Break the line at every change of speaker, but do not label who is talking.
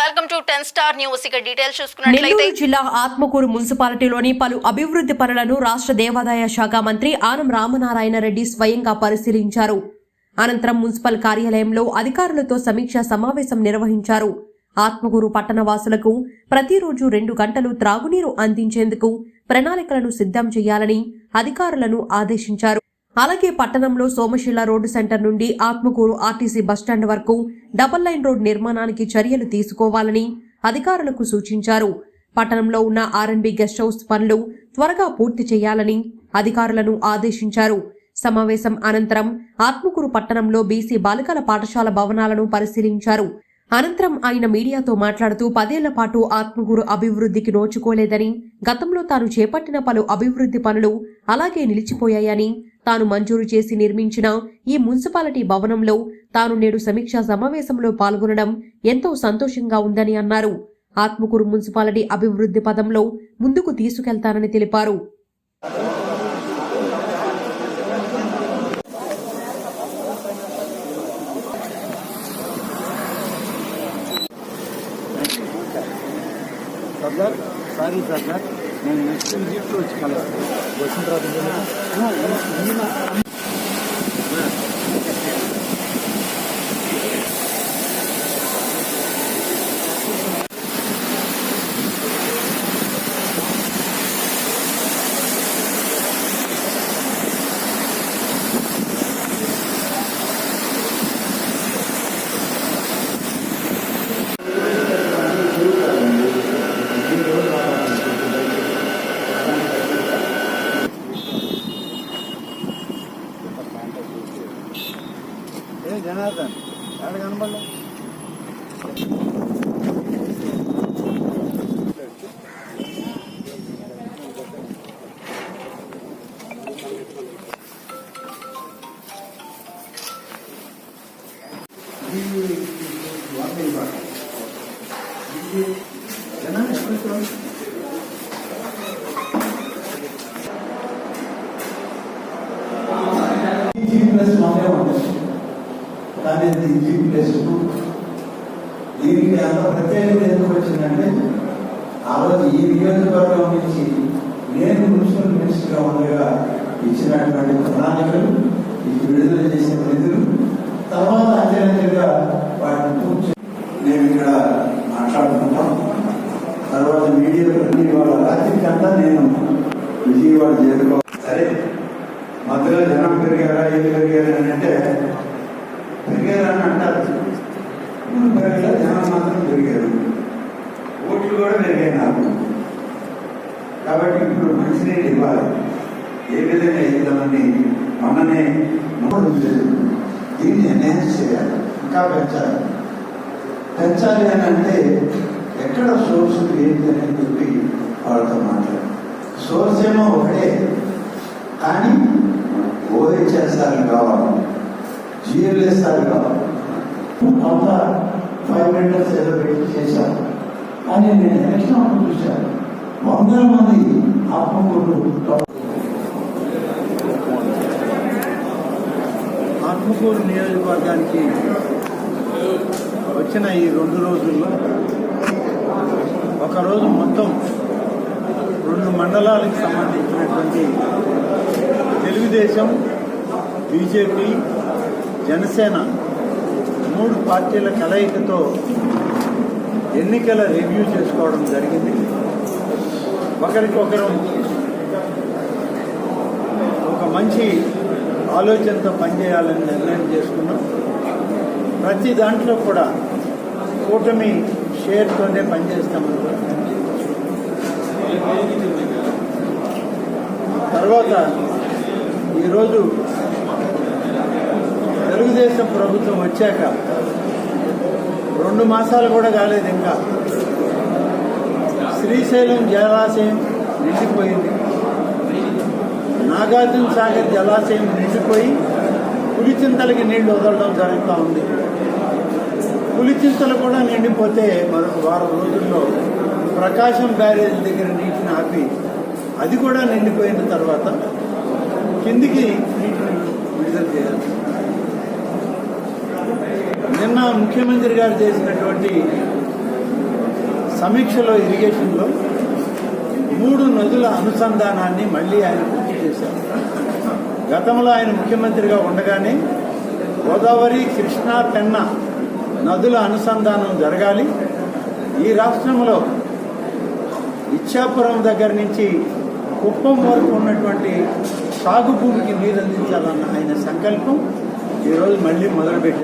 Welcome to ten star news. ఇక details చూసుకున్నట్లయితే
జిల్లా ఆత్మకూరు మున్సిపాలిటీలోని పలు అభివృద్ధి పనులను రాష్ట్ర దేవాదాయ శాఖ మంత్రి ఆనం రామనారాయణ రెడ్డి స్వయంగా పరిశీలించారు. అనంతరం మున్సిపల్ కార్యాలయంలో అధికారులతో సమీక్షా సమావేశం నిర్వహించారు. ఆత్మకూరు పట్టణవాసులకు ప్రతిరోజు రెండు గంటలు త్రాగునీరు అందించేందుకు ప్రణాళికలను సిద్ధం చేయాలని అధికారులను ఆదేశించారు. అలాగే పట్టణంలో సోమశిల రోడ్డు సెంటర్ నుండి ఆత్మకూరు ఆర్టీసీ బస్టాండ్ వరకు డబల్ లైన్ రోడ్ నిర్మాణానికి చర్యలు తీసుకోవాలని అధికారులకు సూచించారు. పట్టణంలో ఉన్న ఆర్ఎన్బి గెస్ట్ హౌస్ పనులు త్వరగా పూర్తి చేయాలని అధికారులను ఆదేశించారు. సమావేశం అనంతరం ఆత్మకూరు పట్టణంలో బీసీ బాలికల పాఠశాల భవనాలను పరిశీలించారు. అనంతరం ఆయన మీడియాతో మాట్లాడుతూ పదేళ్ళ పాటు ఆత్మకూరు అభివృద్ధికి నోచుకోలేదని గతంలో తాను చేపట్టిన పలు అభివృద్ధి పనులు అలాగే నిలిచిపోయాయని తాను మంజూరు చేసి నిర్మించిన ఈ మున్సిపాలిటీ భవనంలో తాను నేడు సమీక్షా సమావేశంలో పాల్గొనడం ఎంతో సంతోషంగా ఉందని అన్నారు. ఆత్మకూరు మున్సిపాలిటీ అభివృద్ధి పదంలో ముందుకు తీసుకెళ్తానని తెలిపారు.
సారీ సార్ నేను నెక్స్ట్ విజిట్లో వచ్చి కలుస్తాను వచ్చిన తర్వాత ఏ జనార్దన్ ఎక్కడ కనబడలే జనాలు ఎక్కడ
జీ ప్లస్ మాకే ఉంటుంది అనేది ఇది జీ దీనికి అంత ప్రత్యేకత ఎందుకు వచ్చిందంటే ఆ రోజు ఈ నియోజకవర్గం నుంచి నేను మున్సిపల్ మినిస్టర్గా ఉండగా ఇచ్చినటువంటి ప్రణాళికలు విడుదల చేసిన నిధులు తర్వాత అంచెలంచెలుగా వాటిని పూర్తి నేను ఇక్కడ మాట్లాడుకుంటాం. తర్వాత మీడియా ఇవాళ రాత్రి కంతా నేను విజయవాడ చేరుకో సరే మధ్యలో జనం పెరిగారా ఏం పెరిగారా అని అంటే పెరిగారా అని అంటారు. ఊరు పెరగల జనం మాత్రం పెరిగారు ఓట్లు కూడా పెరిగాయి నాకు. కాబట్టి ఇప్పుడు మంచినీళ్ళు ఇవ్వాలి ఏ విధంగా ఇద్దామని మననే మూడు దీన్ని ఎన్హాన్స్ చేయాలి. ఇంకా పెంచాలి. పెంచాలి అని అంటే ఎక్కడ సోర్స్ ఏంటి అని చెప్పి వాళ్ళతో మాట్లాడాలి సోర్స్ ఏమో ఒకటే. కానీ జిఎల్ఎస్ఆర్ కావాలి కొంత ఫైవ్ మీటర్స్ ఏదో పెట్టి చేశాను కానీ నేను ఎలక్షన్ అప్పుడు చూశాను. వందల మంది ఆత్మకూరు
ఆత్మకూరు నియోజకవర్గానికి వచ్చిన ఈ రెండు రోజుల్లో ఒకరోజు మొత్తం రెండు మండలాలకు సంబంధించినటువంటి తెలుగుదేశం బీజేపీ జనసేన మూడు పార్టీల కలయికతో ఎన్నికల రివ్యూ చేసుకోవడం జరిగింది. ఒకరికొకరు ఒక మంచి ఆలోచనతో పనిచేయాలని నిర్ణయం చేసుకున్నాం. ప్రతి దాంట్లో కూడా కూటమి షేర్తోనే పనిచేస్తామని కూడా తర్వాత ఈరోజు తెలుగుదేశం ప్రభుత్వం వచ్చాక రెండు మాసాలు కూడా కాలేదు ఇంకా. శ్రీశైలం జలాశయం నిండిపోయింది. నాగార్జున సాగర్ జలాశయం నిండిపోయి పులిచింతలకి నీళ్ళు వదలడం జరుగుతూ ఉంది. పులిచింతలు కూడా నిండిపోతే మరొక వారం రోజుల్లో ప్రకాశం బ్యారేజ్ దగ్గర నీటిని ఆపి అది కూడా నిండిపోయిన తర్వాత కిందికి నీటిని విడుదల చేయాలి. ముఖ్యమంత్రి గారు చేసినటువంటి సమీక్షలో ఇరిగేషన్లో మూడు నదుల అనుసంధానాన్ని మళ్ళీ ఆయన పూర్తి చేశారు. గతంలో ఆయన ముఖ్యమంత్రిగా ఉండగానే గోదావరి కృష్ణా పెన్న నదుల అనుసంధానం జరగాలి. ఈ రాష్ట్రంలో ఇచ్చాపురం దగ్గర నుంచి కుప్పం వరకు ఉన్నటువంటి సాగు భూమికి నీరు అందించాలన్న ఆయన సంకల్పం ఈరోజు మళ్ళీ మొదలుపెట్టారు.